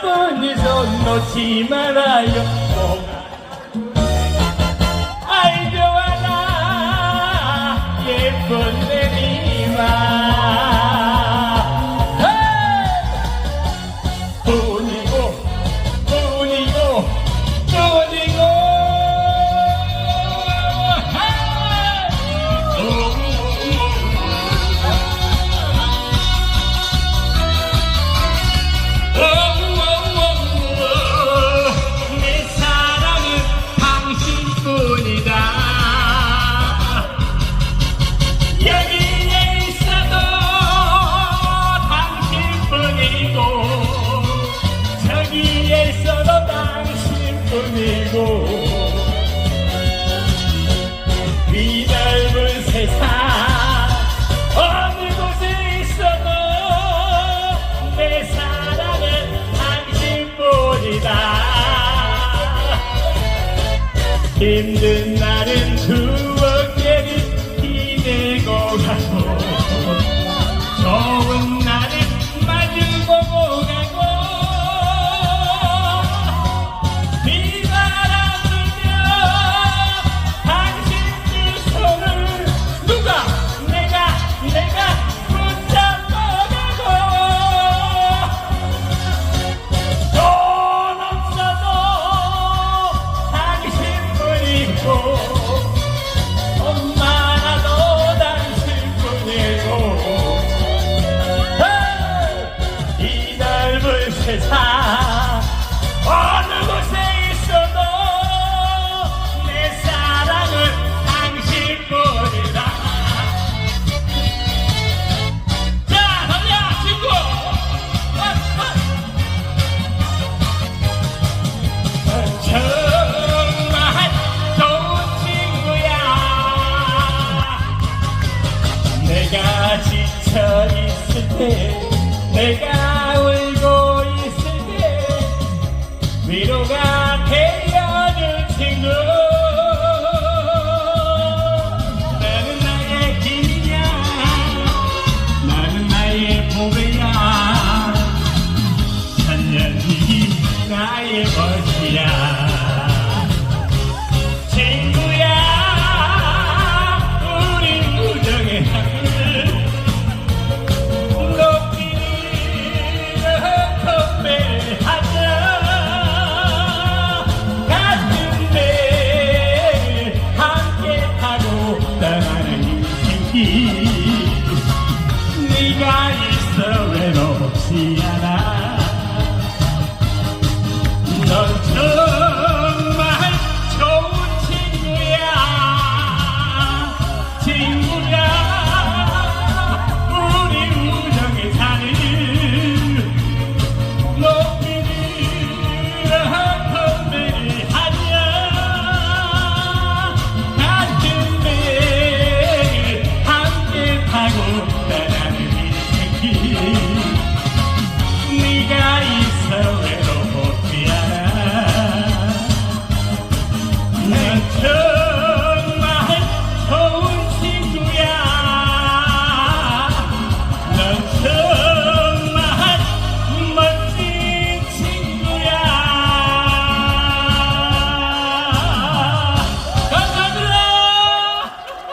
바라보니 손 놓지 말아요. 믿고 이 넓은 세상 어느 곳에 있어도 내 사랑은 당신뿐이다. 힘든 날은 세상 어느 곳에 있어도 내 사랑은 당신뿐이다. 자 달려 친구. 정말 좋은 친구야. 내가 지쳐 있을 때 내가 i girl in Oxy Nature.